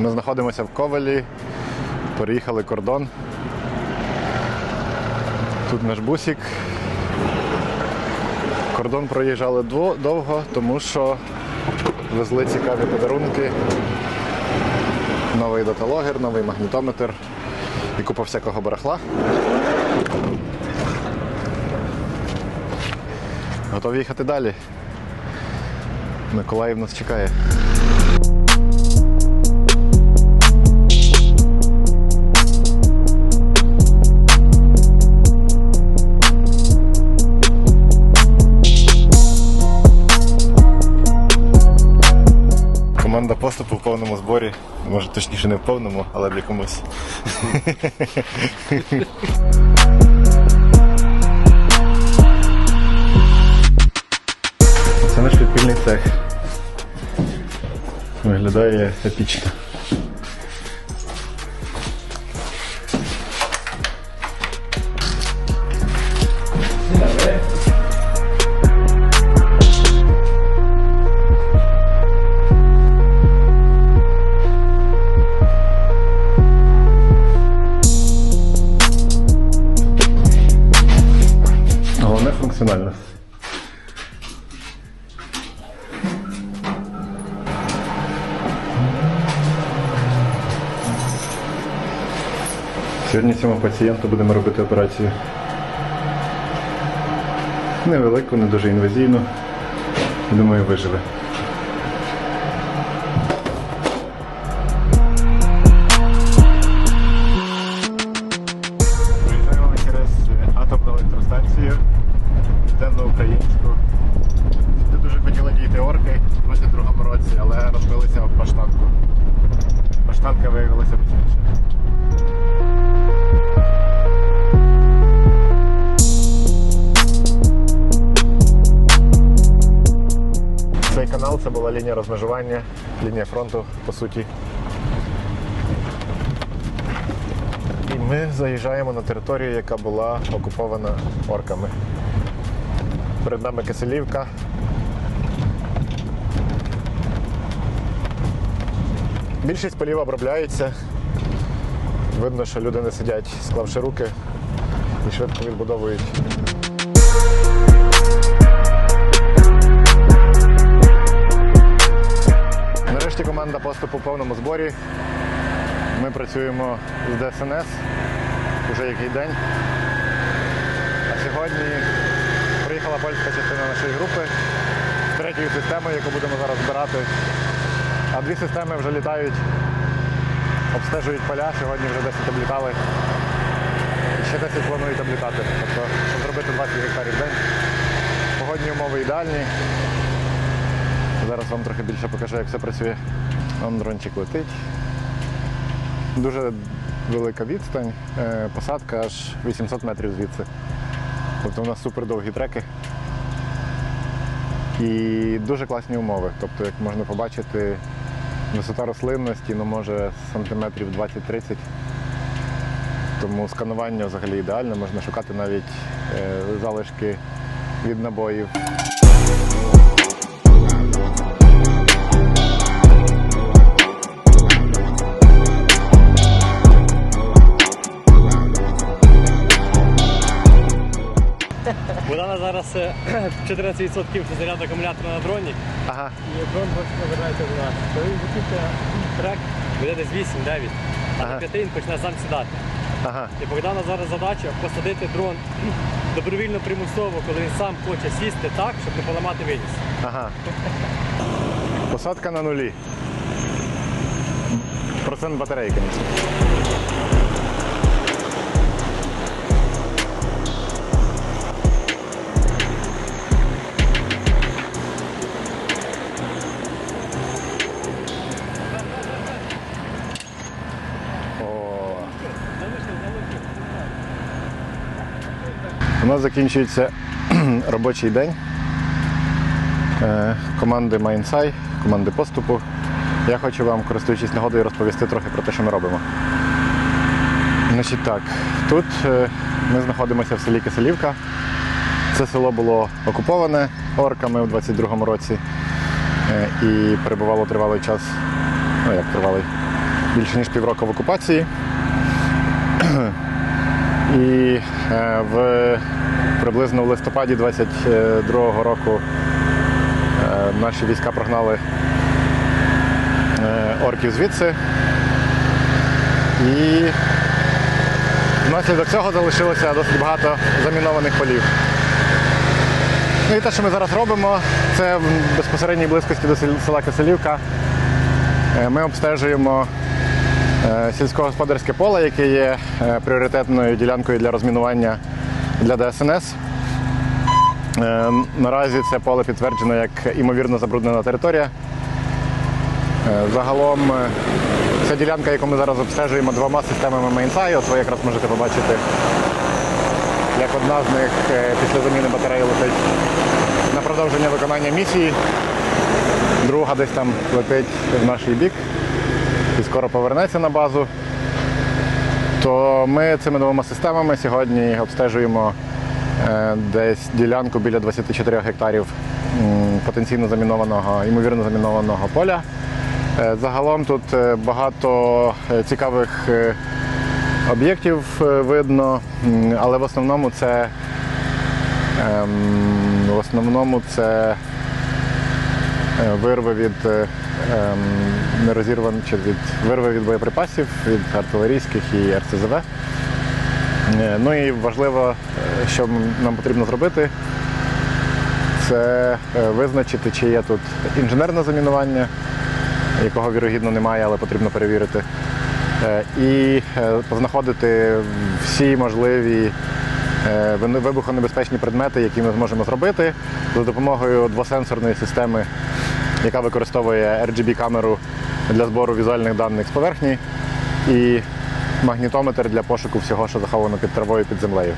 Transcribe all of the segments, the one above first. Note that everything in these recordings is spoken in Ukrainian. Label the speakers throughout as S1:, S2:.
S1: Ми знаходимося в Ковелі, переїхали кордон. Тут наш бусик. Кордон проїжджали довго, тому що везли цікаві подарунки. Новий даталогер, новий магнітометр і купа всякого барахла. Готові їхати далі. Миколаїв нас чекає. Команда поступу в повному зборі. Може точніше не в повному, але в якомусь. Це наш підпільний цех. Виглядає епічно. Сьогодні цьому пацієнту будемо робити операцію. Невелику, не дуже інвазійну. Думаю, виживе. Приїжджаємо через атомну електростанцію південноукраїнську. Сюди дуже хотіли дійти орки у 22-му році, але розбилися об баштанку. Баштанка виявилася міцніше. Це була лінія розмежування, лінія фронту, по суті. І ми заїжджаємо на територію, яка була окупована орками. Перед нами Киселівка. Більшість полів обробляється. Видно, що люди не сидять, склавши руки і швидко відбудовують. Нарешті команда поступу в повному зборі. Ми працюємо з ДСНС вже який день. А сьогодні приїхала польська частина нашої групи з третьою системою, яку будемо зараз збирати. А дві системи вже літають, обстежують поля. Сьогодні вже 10 облітали. І ще 10 планують облітати. Тобто, щоб зробити 20 гектарів в день. Погодні умови ідеальні. Зараз вам трохи більше покажу, як все працює. Вон дрончик летить. Дуже велика відстань, е, посадка аж 800 метрів звідси. Тобто у нас супер довгі треки. І дуже класні умови. Тобто, як можна побачити, висота рослинності ну, може сантиметрів 20-30. Тому сканування взагалі ідеально, можна шукати навіть е, залишки від набоїв.
S2: Зараз е, 14% заряду акумулятора на дроні,
S1: Ага.
S2: і дрон просто набирається до нас. То він закінчує трек, буде десь 8-9, а
S1: Ага.
S2: на 5 він почне сам сідати.
S1: Ага.
S2: І Богдана зараз задача посадити дрон добровільно примусово, коли він сам хоче сісти так, щоб не поламати виніс.
S1: Ага. Посадка на нулі. Процент батареї, нас закінчується робочий день е, команди Майнсай, команди поступу. Я хочу вам, користуючись нагодою, розповісти трохи про те, що ми робимо. Значить так, тут е, ми знаходимося в селі Киселівка. Це село було окуповане орками у 22-му році е, і перебувало тривалий час, ну як тривалий, більше ніж півроку в окупації. І в приблизно в листопаді 22-го року е, наші війська прогнали е, орків звідси. І внаслідок цього залишилося досить багато замінованих полів. Ну і те, що ми зараз робимо, це в безпосередній близькості до села Киселівка. Е, Ми обстежуємо е, сільськогосподарське поле, яке є е, пріоритетною ділянкою для розмінування для ДСНС. Е, Наразі це поле підтверджено як імовірно забруднена територія. Е, Загалом е, ця ділянка, яку ми зараз обстежуємо двома системами Mainsai, от ви якраз можете побачити, як одна з них після заміни батареї летить на продовження виконання місії, друга десь там летить в наш бік і скоро повернеться на базу. То ми цими двома системами сьогодні обстежуємо е, десь ділянку біля 24 гектарів потенційно замінованого, ймовірно замінованого поля. Е, Загалом тут е, багато цікавих об'єктів видно, але в основному це ем, в основному це вирви від ем, нерозірван чи від вирви від боєприпасів, від артилерійських і РСЗВ. Е, Ну і важливо, е, що нам потрібно зробити, це е, визначити, чи є тут інженерне замінування, якого вірогідно немає, але потрібно перевірити. І познаходити всі можливі вибухонебезпечні предмети, які ми зможемо зробити за допомогою двосенсорної системи, яка використовує RGB-камеру для збору візуальних даних з поверхні, і магнітометр для пошуку всього, що заховано під травою під землею.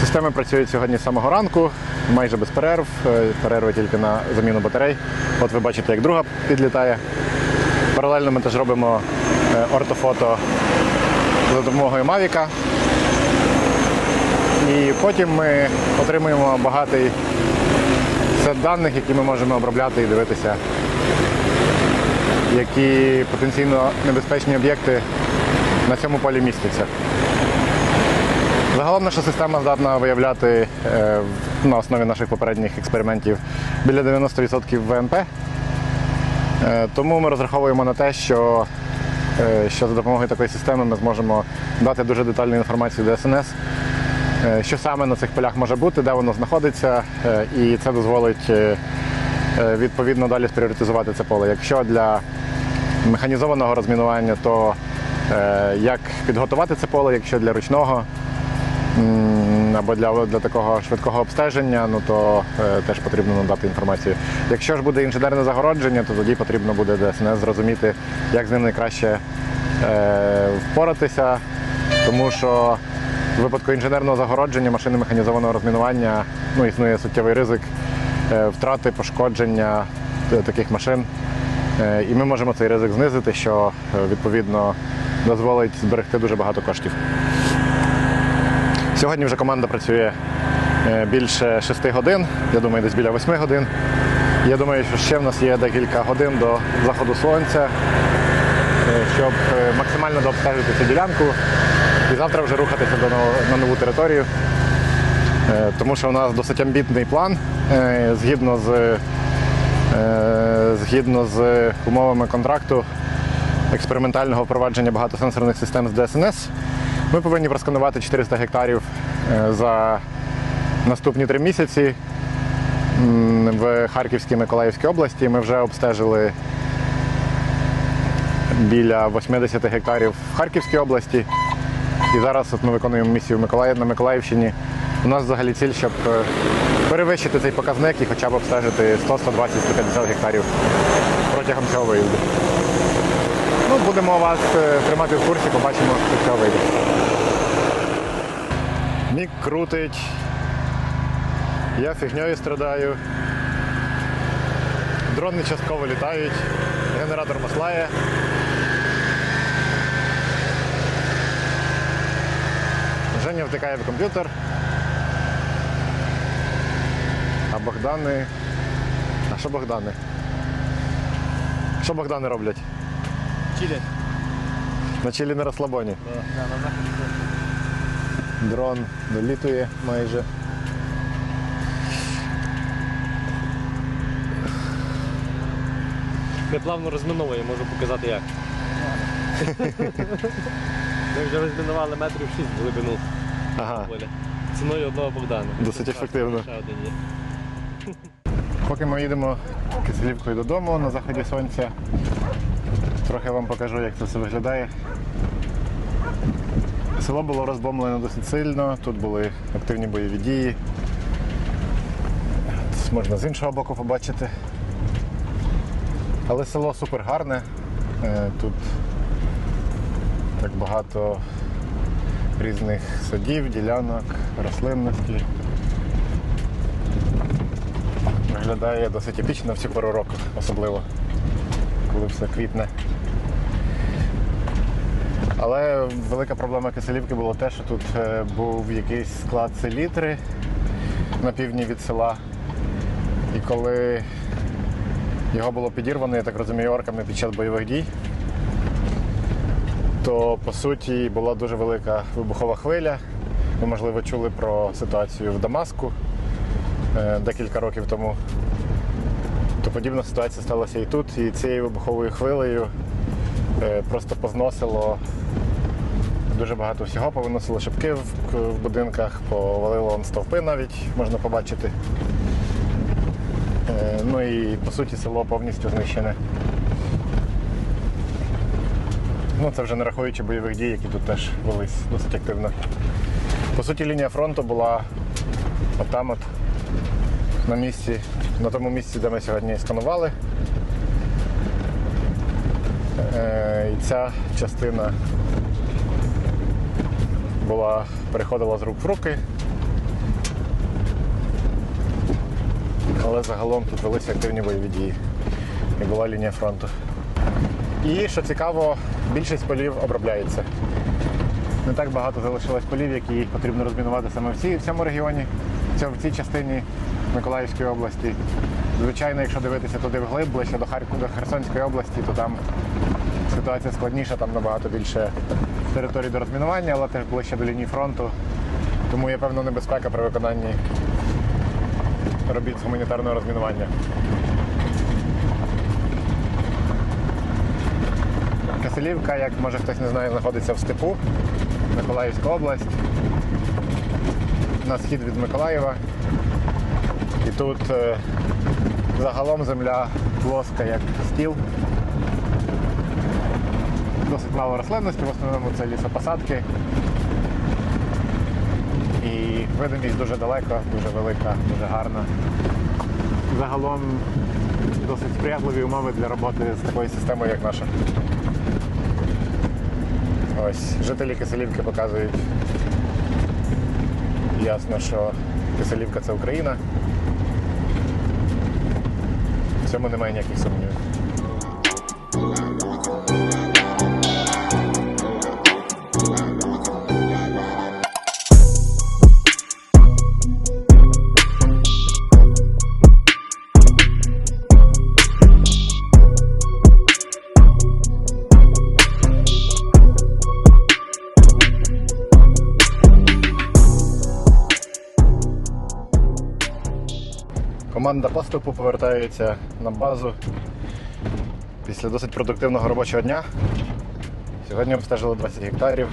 S1: Системи працюють сьогодні з самого ранку, майже без перерв, е, перерви тільки на заміну батарей. От ви бачите, як друга підлітає. Паралельно ми теж робимо е, ортофото за допомогою Mavic. І потім ми отримуємо багатий сет даних, які ми можемо обробляти і дивитися, які потенційно небезпечні об'єкти на цьому полі містяться. Загалом наша система здатна виявляти е, на основі наших попередніх експериментів біля 90% ВМП. Е, Тому ми розраховуємо на те, що, е, що за допомогою такої системи ми зможемо дати дуже детальну інформацію ДСНС, е, що саме на цих полях може бути, де воно знаходиться, е, і це дозволить е, е, відповідно далі спріоритизувати це поле. Якщо для механізованого розмінування, то е, як підготувати це поле, якщо для ручного або для, для такого швидкого обстеження, ну то е, теж потрібно надати інформацію. Якщо ж буде інженерне загородження, то тоді потрібно буде ДСНС зрозуміти, як з ним найкраще е, впоратися, тому що в випадку інженерного загородження машини механізованого розмінування ну, існує суттєвий ризик е, втрати, пошкодження е, таких машин. Е, І ми можемо цей ризик знизити, що відповідно дозволить зберегти дуже багато коштів. Сьогодні вже команда працює більше 6 годин, я думаю, десь біля 8 годин. Я думаю, що ще в нас є декілька годин до заходу сонця, щоб максимально дообстежити цю ділянку і завтра вже рухатися до нов- на нову територію. Е, Тому що у нас досить амбітний план е, згідно з, е, згідно з умовами контракту експериментального впровадження багатосенсорних систем з ДСНС. Ми повинні просканувати 400 гектарів за наступні три місяці в Харківській Миколаївській області. Ми вже обстежили біля 80 гектарів в Харківській області. І зараз от ми виконуємо місію на Миколаївщині. У нас взагалі ціль, щоб е, перевищити цей показник і хоча б обстежити 100, 120, 150 гектарів протягом цього виїзду. Ну, будемо вас е, тримати в курсі, побачимо, що цього вийде. Мік крутить. Я фігньою страдаю. Дрони частково літають. Генератор маслає. Женя втикає в комп'ютер. А Богдани. А що Богдани? Що Богдани роблять?
S2: Чилять.
S1: На чилі на розслабоні. Дрон долітує майже.
S2: Ми плавно розміновуємо, можу показати як. Вже розмінували метрів 6 в глибину
S1: Ага.
S2: поля. Ціною одного Богдана.
S1: Досить ефективно.
S2: Ще один є.
S1: Поки ми їдемо киселівкою додому на заході сонця, трохи вам покажу, як це все виглядає. Село було розбомблено досить сильно, тут були активні бойові дії. Це можна з іншого боку побачити. Але село супер гарне. Е, Тут так багато різних садів, ділянок, рослинності. Виглядає досить епічно в цю пору року, особливо, коли все квітне. Але велика проблема Киселівки було те, що тут е, був якийсь склад селітри на півдні від села. І коли його було підірвано, я так розумію, орками під час бойових дій, то по суті була дуже велика вибухова хвиля. Ви, можливо, чули про ситуацію в Дамаску е, декілька років тому. То подібна ситуація сталася і тут, і цією вибуховою хвилею е, просто позносило дуже багато всього, повиносило шибки в, будинках, повалило вон стовпи навіть, можна побачити. Е, Ну і по суті село повністю знищене. Ну, це вже не рахуючи бойових дій, які тут теж велись досить активно. По суті, лінія фронту була отам от на місці, на тому місці, де ми сьогодні сканували. Е, І ця частина була, переходила з рук в руки. Але загалом тут велися активні бойові дії. І була лінія фронту. І що цікаво, більшість полів обробляється. Не так багато залишилось полів, які потрібно розмінувати саме в, цій, в цьому регіоні, в цій частині Миколаївської області. Звичайно, якщо дивитися туди вглиб, ближче до Харкова, до Херсонської області, то там ситуація складніша, там набагато більше територій до розмінування, але теж ближче до лінії фронту. Тому є певна небезпека при виконанні робіт з гуманітарного розмінування. Киселівка, як може хтось не знає, знаходиться в степу, Миколаївська область, на схід від Миколаєва. І тут е, загалом земля плоска, як стіл. Досить мало рослинності, в основному це лісопосадки. І видимість дуже далеко, дуже велика, дуже гарна. Загалом досить сприятливі умови для роботи з такою системою, як наша. Ось, жителі Киселівки показують ясно, що Киселівка це Україна. В цьому немає ніяких сумнівів. Команда поступу повертається на базу після досить продуктивного робочого дня. Сьогодні обстежили 20 гектарів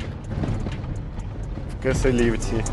S1: в Киселівці.